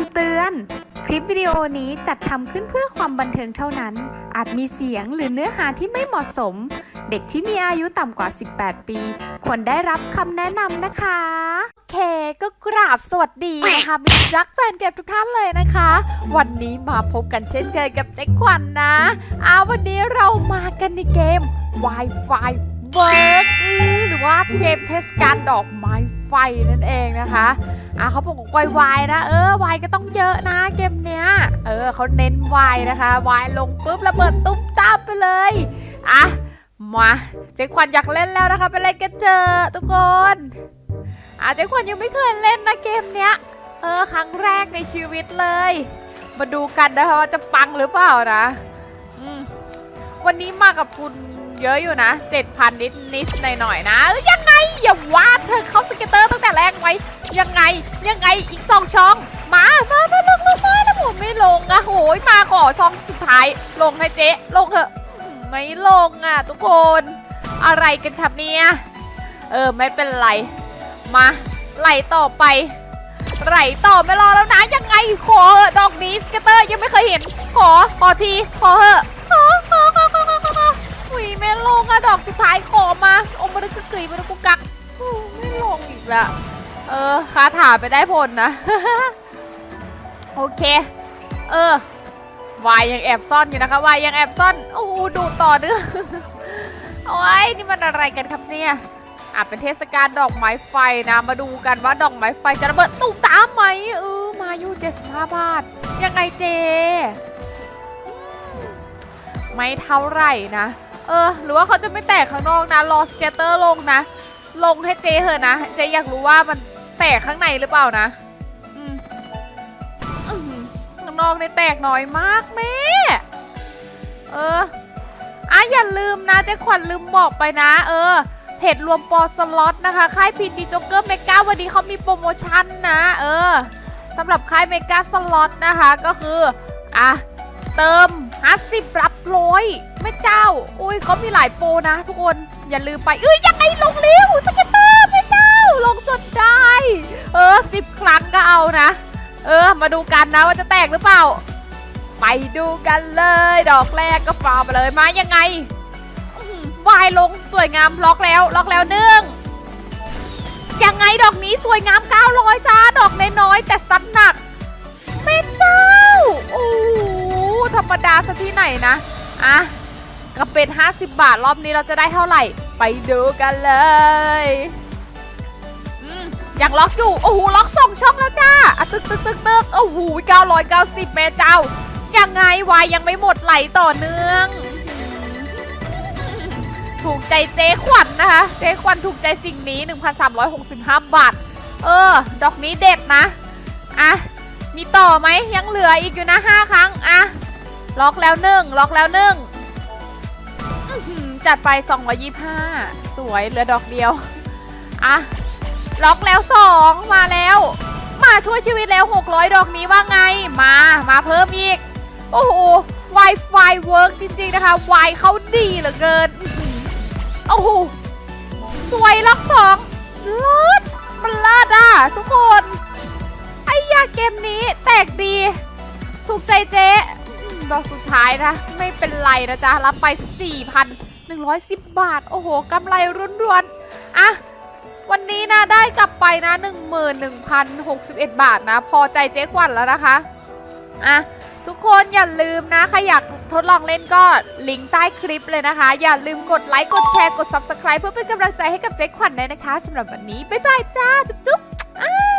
ำเตือน คลิปวิดีโอนี้จัดทำขึ้นเพื่อความบันเทิงเท่านั้น อาจมีเสียงหรือเนื้อหาที่ไม่เหมาะสม เด็กที่มีอายุต่ำกว่า 18 ปี ควรได้รับคำแนะนำนะคะโอเคก็กราบสวัสดีนะคะมิตรรักแฟนเก็บทุกท่านเลยนะคะ วันนี้มาพบกันเช่นเคยกับเจ๊ควันนะอาวันนี้เรามากันในเกม Wi-Fi Work อื้อหรือว่า เกมเทศกาลดอกไม้ไฟนั่นเองนะคะ อะเขาบอกว่าวายนะ เออวายก็ต้องเยอะนะเกมเนี้ย เออเขาเน้นวายนะคะวายลงปุ๊บระเบิดตุ้มตาไปเลย อะ มาเจ๊ควันอยากเล่นแล้วนะคะไปเล่นกันเจอทุกคนอาจจะควันยังไม่เคยเล่นนะเกมเนี้ย เออครั้งแรกในชีวิตเลย มาดูกันนะคะว่าจะปังหรือเปล่านะ อืมวันนี้มากับทุน เยอะอยู่นะเจ็ดพันนิดนิดหน่อยหน่อยๆนะยังไงอย่าว่าเธอเข้าสเก็ตเตอร์ตั้งแต่แรกไว้ ยังไงยังไงอีกสองช่อง มามามาลงลงมาแล้วผมไม่ลงอะโหยมาขอช่องสุดท้าย ลงให้เจ๊ลงเถอะไม่ลงอะทุกคน อะไรกันครับเนี่ยเออไม่เป็นไร มาไหลต่อไปไหลต่อไม่รอแล้วนะยังไงขอเหอะดอกนี้สเกตเตอร์ยังไม่เคยเห็น ขอขอทีขอเหอะ ไม่ลงอะดอกสุดท้ายขอมาโอ้มาดึกกึยมาดึกกุกกักอู้ไม่ลงอีกละเออคาถาไปได้ผลนะ โอเค เออวายยังแอบซ่อนอยู่นะคะวายยังแอบซ่อนโอ้ดูต่อเนื่องโอ้ยนี่มันอะไรกันครับเนี่ยอะเป็นเทศกาลดอกไม้ไฟนะ มาดูกันว่าดอกไม้ไฟจะระเบิดตุ้มตามไหมเออมาอยู่75บาท ยังไงเจ ไม่เท่าไหร่นะ เออ หรือว่าเขาจะไม่แตกข้างนอกนะรอสเกตเตอร์ลงนะ ลงให้เจเถอะนะ เจอยากรู้ว่ามันแตกข้างในหรือเปล่านะอืมอื้อข้างนอกในแตกน้อยมากแม่เอออะอย่าลืมนะเจ๊ขวัญลืมบอกไปนะ เออเพจรวมปอสล็อตนะคะ ค่ายพีจีจ็อกเกอร์เมกาวันนี้เขามีโปรโมชั่นนะ เออสำหรับค่ายเมกาสล็อตนะคะก็คือ อะ เติม 50 รับร้อย ไม่เจ้า อุ้ยเขามีหลายโปรนะ ทุกคน อย่าลืมไป เอ้ยยังไงลงเร็วสเก็ตเตอร์ไม่เจ้า ลงจนได้ เออ10ครั้งก็เอานะ เออ มาดูกันนะว่าจะแตกหรือเปล่า ไปดูกันเลย ดอกแรกก็ฟาวไปเลยมายังไงวายลงสวยงามล็อกแล้วล็อกแล้วหนึ่งยังไงดอกนี้สวยงาม900จ้าดอกน้อยๆแต่ซัดหนักแม่เจ้าโอ้ธรรมดาซะที่ไหนนะอะ ก็เป็น50 บาท รอบนี้เราจะได้เท่าไหร่ ไปดูกันเลยอืมยังล็อกอยู่ โอ้โห ล็อกสองช่องแล้วจ้าอะตึกตึกตึกตึกโอ้โห990แม่เจ้า ยังไงวายยังไม่หมดไหลต่อเนื่อง ถูกใจเจ๊ขวัญนนะคะ เจ๊ขวัญถูกใจสิ่งนี้ 1,365 บาท เออ ดอกนี้เด็ดนะ อะ มีต่อไหมยังเหลืออีกอยู่นะ 5 ครั้ง อะล็อกแล้วหนึ่งล็อกแล้วหนึ่ง จัดไป 225 สวยเหลือดอกเดียว อะ ล็อกแล้วสองมาแล้ว มาช่วยชีวิตแล้ว 600 ดอกนี้ว่าไง มา มาเพิ่มอีก โอ้โห Wi-Fi work จริง ๆ นะคะ Wi เขาดีเหลือเกิน โอ้โห สวยล็อกสองเลิศมันเลิศอะ ทุกคน ไอ้ยาเกมนี้แตกดี ถูกใจเจ๊ดอกสุดท้ายนะ ไม่เป็นไรนะจ๊ะ รับไป 110 บาท โอ้โหกำไรรุนๆ อะ วันนี้นะได้กลับไปนะ 11,061 บาทนะ พอใจเจ๊กวันแล้วนะคะ อะ ทุกคนอย่าลืมนะ ใครอยากทดลองเล่นก็ลิงก์ใต้คลิปเลยนะคะ อย่าลืมกดไลค์ กดแชร์ กด Subscribe เพื่อเป็นกำลังใจให้กับเจ๊ขวัญด้วยนะคะสำหรับวันนี้ บ๊ายบายจ้า จุ๊บๆอ้า